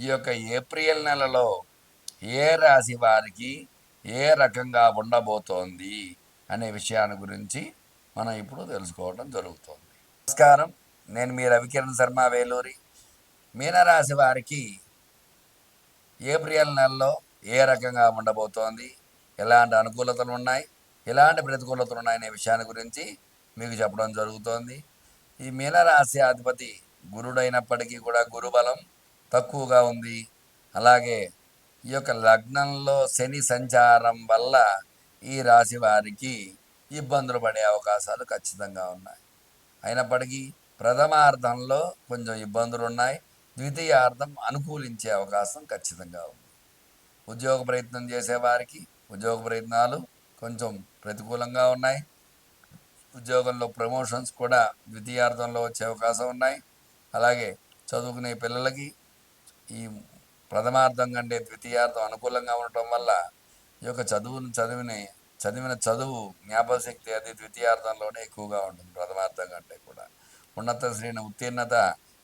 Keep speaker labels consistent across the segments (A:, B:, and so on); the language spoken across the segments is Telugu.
A: ఈ యొక్క ఏప్రిల్ నెలలో ఏ రాశి వారికి ఏ రకంగా ఉండబోతోంది అనే విషయాన్ని గురించి మనం ఇప్పుడు తెలుసుకోవడం జరుగుతోంది. నమస్కారం. నేను మీ రవికిరణ్ శర్మ వేలూరి. మీనరాశి వారికి ఏప్రిల్ నెలలో ఏ రకంగా ఉండబోతోంది? ఎలాంటి అనుకూలతలు ఉన్నాయి? ఎలాంటి ప్రతికూలతలు ఉన్నాయనే విషయాన్ని గురించి మీకు చెప్పడం జరుగుతోంది. ఈ మీనరాశి అధిపతి గురుడైనప్పటికీ కూడా గురుబలం తక్కువగా ఉంది. అలాగే ఈ యొక్క లగ్నంలో శని సంచారం వల్ల ఈ రాశి వారికి ఇబ్బందులు పడే అవకాశాలు ఖచ్చితంగా ఉన్నాయి. అయినప్పటికీ ప్రథమార్థంలో కొంచెం ఇబ్బందులు ఉన్నాయి. ద్వితీయార్థం అనుకూలించే అవకాశం ఖచ్చితంగా ఉంది. ఉద్యోగ ప్రయత్నం చేసేవారికి ఉద్యోగ ప్రయత్నాలు కొంచెం ప్రతికూలంగా ఉన్నాయి. ఉద్యోగంలో ప్రమోషన్స్ కూడా ద్వితీయార్థంలో వచ్చే అవకాశం ఉన్నాయి. అలాగే చదువుకునే పిల్లలకి ఈ ప్రథమార్థం కంటే ద్వితీయార్థం అనుకూలంగా ఉండటం వల్ల ఈ యొక్క చదువును చదివిని చదివిన చదువు జ్ఞాపశక్తి అది ద్వితీయార్థంలోనే ఎక్కువగా ఉంటుంది ప్రథమార్థం కంటే కూడా. ఉన్నత శ్రేణి ఉత్తీర్ణత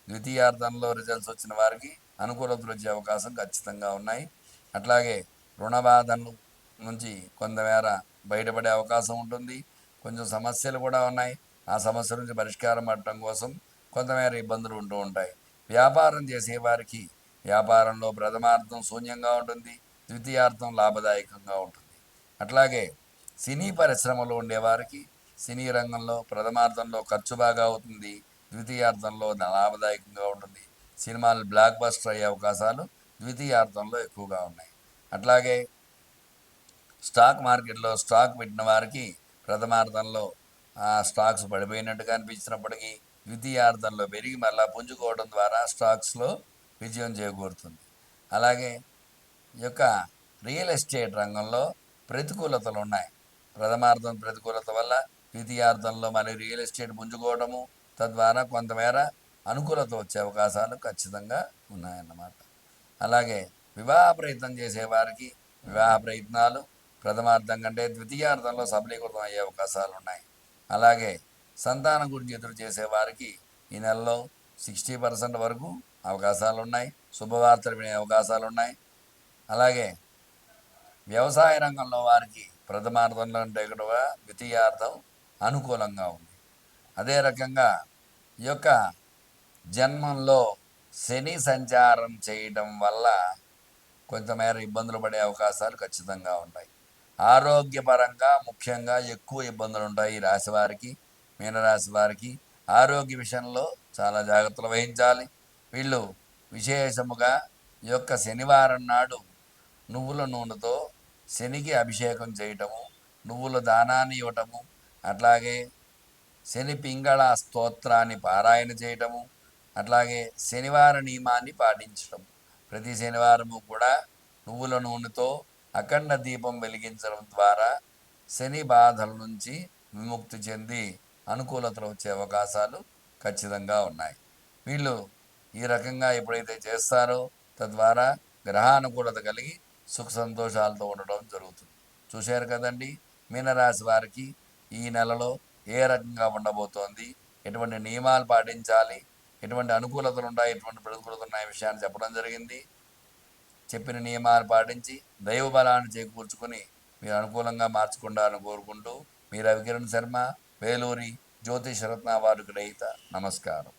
A: ద్వితీయార్థంలో రిజల్ట్స్ వచ్చిన వారికి అనుకూలతలు వచ్చే అవకాశం ఖచ్చితంగా ఉన్నాయి. అట్లాగే రుణ బాధను నుంచి కొంతమేర బయటపడే అవకాశం ఉంటుంది. కొంచెం సమస్యలు కూడా ఉన్నాయి. ఆ సమస్య నుంచి పరిష్కారం పడటం కోసం కొంతమేర ఇబ్బందులు ఉంటూ ఉంటాయి. వ్యాపారం చేసే వారికి వ్యాపారంలో ప్రథమార్థం శూన్యంగా ఉంటుంది ద్వితీయార్థం లాభదాయకంగా ఉంటుంది. అట్లాగే సినీ పరిశ్రమలో ఉండేవారికి సినీ రంగంలో ప్రథమార్థంలో ఖర్చు బాగా అవుతుంది ద్వితీయార్థంలో లాభదాయకంగా ఉంటుంది. సినిమాలు బ్లాక్ బస్టర్ అయ్యే అవకాశాలు ద్వితీయార్థంలో ఎక్కువగా ఉన్నాయి. అట్లాగే స్టాక్ మార్కెట్లో స్టాక్ పెట్టిన వారికి ప్రథమార్థంలో స్టాక్స్ పడిపోయినట్టుగా అనిపించినప్పటికీ ద్వితీయార్థంలో పెరిగి మళ్ళా పుంజుకోవడం ద్వారా స్టాక్స్లో విజయం చేకూరుతుంది. అలాగే ఈ యొక్క రియల్ ఎస్టేట్ రంగంలో ప్రతికూలతలు ఉన్నాయి. ప్రథమార్థం ప్రతికూలత వల్ల ద్వితీయార్థంలో మరి రియల్ ఎస్టేట్ పుంజుకోవడము తద్వారా కొంతమేర అనుకూలత వచ్చే అవకాశాలు ఖచ్చితంగా ఉన్నాయన్నమాట. అలాగే వివాహ ప్రయత్నం చేసేవారికి వివాహ ప్రయత్నాలు ప్రథమార్థం కంటే ద్వితీయార్థంలో సఫలీకృతం అయ్యే అవకాశాలు ఉన్నాయి. అలాగే సంతానం గురించి ఎదురు చేసేవారికి ఈ నెలలో సిక్స్టీ పర్సెంట్ వరకు అవకాశాలు ఉన్నాయి శుభవార్తలు వినే అవకాశాలు ఉన్నాయి అలాగే వ్యవసాయ రంగంలో వారికి ప్రథమార్థంలో అంటే కూడా ద్వితీయార్థం అనుకూలంగా ఉంది. అదే రకంగా ఈ యొక్క జన్మంలో శని సంచారం చేయటం వల్ల కొంతమేర ఇబ్బందులు పడే అవకాశాలు ఖచ్చితంగా ఉంటాయి. ఆరోగ్యపరంగా ముఖ్యంగా ఎక్కువ ఇబ్బందులు ఉంటాయి ఈ రాశి వారికి మీనరాశి వారికి. ఆరోగ్య విషయంలో చాలా జాగ్రత్తలు వహించాలి. వీళ్ళు విశేషముగా ఈ యొక్క శనివారం నాడు నువ్వుల నూనెతో శనికి అభిషేకం చేయటము నువ్వుల దానాన్ని ఇవ్వటము అట్లాగే శని పింగళ స్తోత్రాన్ని పారాయణ చేయటము అట్లాగే శనివార నియమాన్ని పాటించటం ప్రతి శనివారము కూడా నువ్వుల నూనెతో అఖండ దీపం వెలిగించడం ద్వారా శని బాధల నుంచి విముక్తి చెంది అనుకూలతలు వచ్చే అవకాశాలు ఖచ్చితంగా ఉన్నాయి. వీళ్ళు ఈ రకంగా ఎప్పుడైతే చేస్తారో తద్వారా గ్రహానుకూలత కలిగి సుఖ సంతోషాలతో ఉండడం జరుగుతుంది. చూశారు కదండి మీనరాశి వారికి ఈ నెలలో ఏ రకంగా ఉండబోతోంది ఎటువంటి నియమాలు పాటించాలి ఎటువంటి అనుకూలతలు ఉన్నాయి ఎటువంటి ప్రతికూలతలు ఉన్నాయి విషయాన్ని చెప్పడం జరిగింది. చెప్పిన నియమాలు పాటించి దైవ బలాన్ని చేకూర్చుకొని మీరు అనుకూలంగా మార్చుకుంటారని కోరుకుంటూ మీ రవికిరణ్ శర్మ వేలూరి జ్యోతిష్ రత్న వారికి రహిత నమస్కారం.